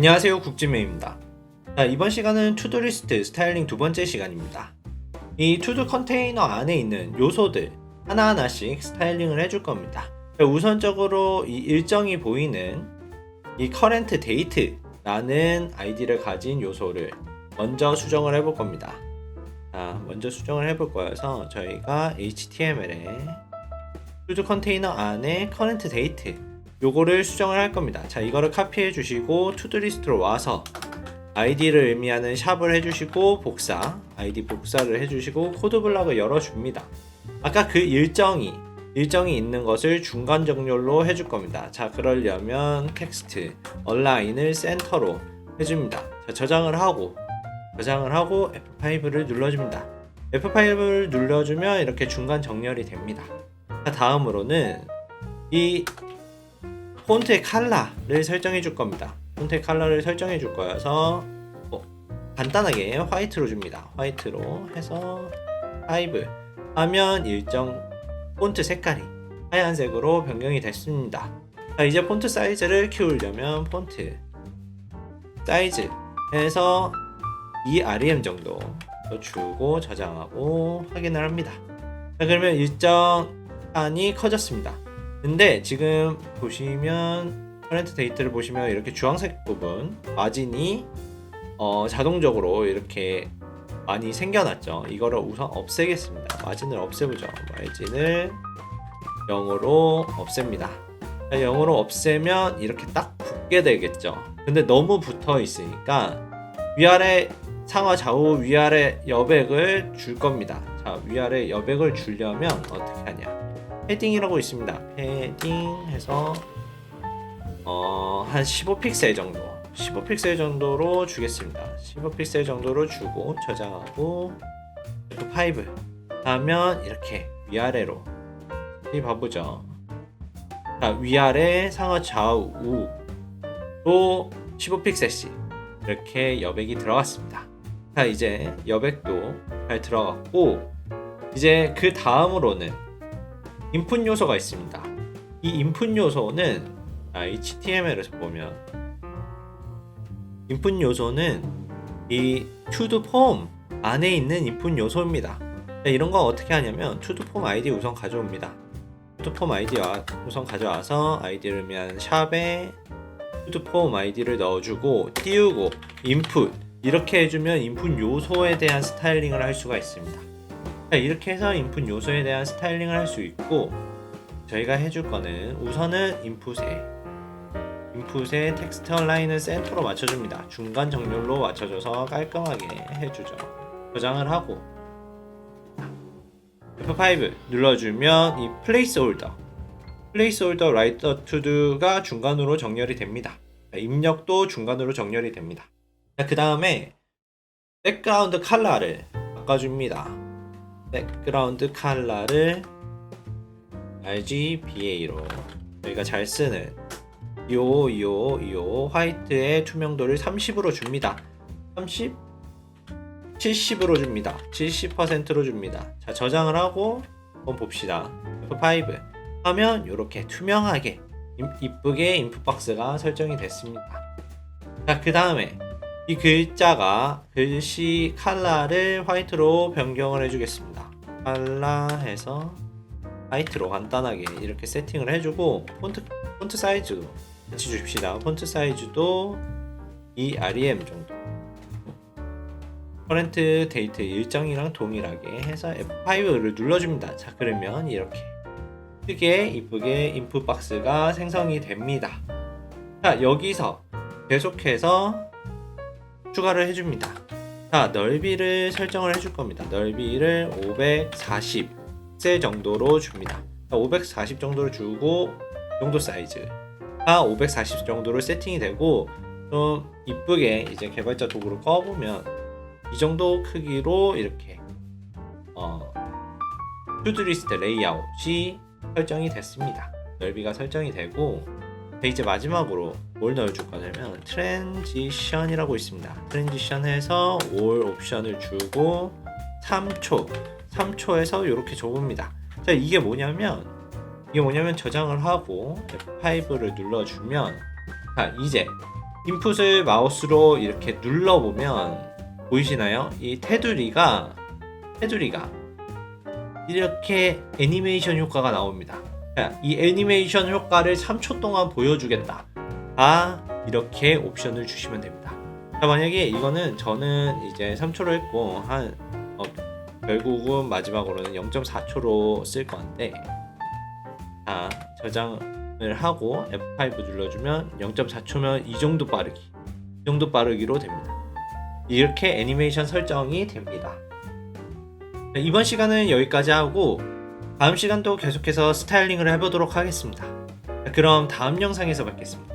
안녕하세요 국진매입니다. 자, 이번 시간은 투두리스트 스타일링 두 번째 시간입니다. 이 투두 컨테이너 안에 있는 요소들 하나하나씩 스타일링을 해줄 겁니다. 자, 우선적으로 이 일정이 보이는 이 커렌트 데이트라는 아이디를 가진 요소를 먼저 수정을 해볼 겁니다. 자, 먼저 수정을 해볼 거여서 저희가 HTML에 투두 컨테이너 안에 커렌트 데이트 요거를 수정을 할 겁니다. 자, 이거를 카피해 주시고 투두리스트로 와서 아이디를 의미하는 샵을 해주시고 복사, 아이디 복사를 해주시고 코드 블럭을 열어줍니다. 아까 그 일정이 일정이 있는 것을 중간 정렬로 해줄 겁니다. 자, 그러려면 텍스트, 얼라인을 센터로 해줍니다. 자, 저장을 하고 저장을 하고 F5를 눌러줍니다. F5를 눌러주면 이렇게 중간 정렬이 됩니다. 자, 다음으로는 이 폰트의 컬러를 설정해 줄 겁니다. 폰트의 컬러를 설정해 줄 거여서 어, 간단하게 화이트로 줍니다. 화이트로 해서 5 하면 일정 폰트 색깔이 하얀색으로 변경이 됐습니다. 자, 이제 폰트 사이즈를 키우려면 폰트 사이즈 해서 2rem 정도 주고 저장하고 확인을 합니다. 자, 그러면 일정 칸이 커졌습니다. 근데 지금 보시면 커렌트 데이트를 보시면 이렇게 주황색 부분 마진이 어, 자동적으로 이렇게 많이 생겨났죠. 이거를 우선 없애겠습니다. 마진을 없애보죠. 마진을 0으로 없앱니다. 자, 0으로 없애면 이렇게 딱 붙게 되겠죠. 근데 너무 붙어 있으니까 위아래 상하 좌우 위아래 여백을 줄 겁니다. 자, 위아래 여백을 주려면 어떻게 하냐? 패딩이라고 있습니다. 패딩 해서 어, 한 15픽셀 정도 15픽셀 정도로 주겠습니다. 15픽셀 정도로 주고 저장하고 F5 하면 이렇게 위아래로 이 봐보죠. 자, 위아래 상하 좌우 우로 15픽셀씩 이렇게 여백이 들어갔습니다. 자, 이제 여백도 잘 들어갔고 이제 그 다음으로는 인풋 요소가 있습니다. 이 인풋 요소는 아, HTML에서 보면 인풋 요소는 이 to 폼 안에 있는 인풋 요소입니다. 자, 이런 거 어떻게 하냐면 to 폼 아이디 우선 가져옵니다. to 폼 아이디 우선 가져와서 아이디를 의미하는 샵에 to 폼 아이디를 넣어주고 띄우고 인풋 이렇게 해주면 인풋 요소에 대한 스타일링을 할 수가 있습니다. 자, 이렇게 해서 인풋 요소에 대한 스타일링을 할 수 있고 저희가 해줄 거는 우선은 인풋에 인풋에 텍스트 얼라인을 센터로 맞춰줍니다. 중간 정렬로 맞춰줘서 깔끔하게 해주죠. 저장을 하고 F5 눌러주면 이 홀더 플레이스 홀더 라이터 투두가 중간으로 정렬이 됩니다. 입력도 중간으로 정렬이 됩니다. 그 다음에 백그라운드 컬러를 바꿔줍니다. 백그라운드 컬러를 RGBA로 저희가 잘 쓰는 요 요 요 화이트의 투명도를 30으로 줍니다. 30 70으로 줍니다. 70%로 줍니다. 자, 저장을 하고 한번 봅시다. F5 하면 이렇게 투명하게 이쁘게 인풋 박스가 설정이 됐습니다. 자, 그 다음에 이 글자가 글씨 컬러를 화이트로 변경을 해주겠습니다. 컬러 해서 화이트로 간단하게 이렇게 세팅을 해주고 폰트 폰트 사이즈도 같이 줍시다. 폰트 사이즈도 이 REM 정도. 커렌트 데이트 일정이랑 동일하게 해서 F5를 눌러줍니다. 자 그러면 이렇게 크게 이쁘게 인풋 박스가 생성이 됩니다. 자 여기서 계속해서 추가를 해줍니다. 자 넓이를 설정을 해줄 겁니다. 넓이를 540세 정도로 줍니다. 540 정도로 주고 이 정도 사이즈 가 540 정도로 세팅이 되고 좀 이쁘게 이제 개발자 도구로 꺼보면 이 정도 크기로 이렇게 어, 투두리스트 레이아웃이 설정이 됐습니다. 넓이가 설정이 되고 이제 마지막으로 뭘 넣어줄 거냐면 트랜지션이라고 있습니다. 트랜지션해서 올 옵션을 주고 3초 3초에서 이렇게 좁습니다. 자 이게 뭐냐면 이게 뭐냐면 저장을 하고 F5를 눌러주면 자 이제 인풋을 마우스로 이렇게 눌러보면 보이시나요? 이 테두리가 테두리가 이렇게 애니메이션 효과가 나옵니다. 자, 이 애니메이션 효과를 3초 동안 보여주겠다. 아 이렇게 옵션을 주시면 됩니다. 자, 만약에 이거는 저는 이제 3초로 했고 한 어, 결국은 마지막으로는 0.4초로 쓸 건데 자 저장을 하고 F5 눌러주면 0.4초면 이 정도 빠르기 이 정도 빠르기로 됩니다. 이렇게 애니메이션 설정이 됩니다. 자, 이번 시간은 여기까지 하고 다음 시간도 계속해서 스타일링을 해보도록 하겠습니다. 자, 그럼 다음 영상에서 뵙겠습니다.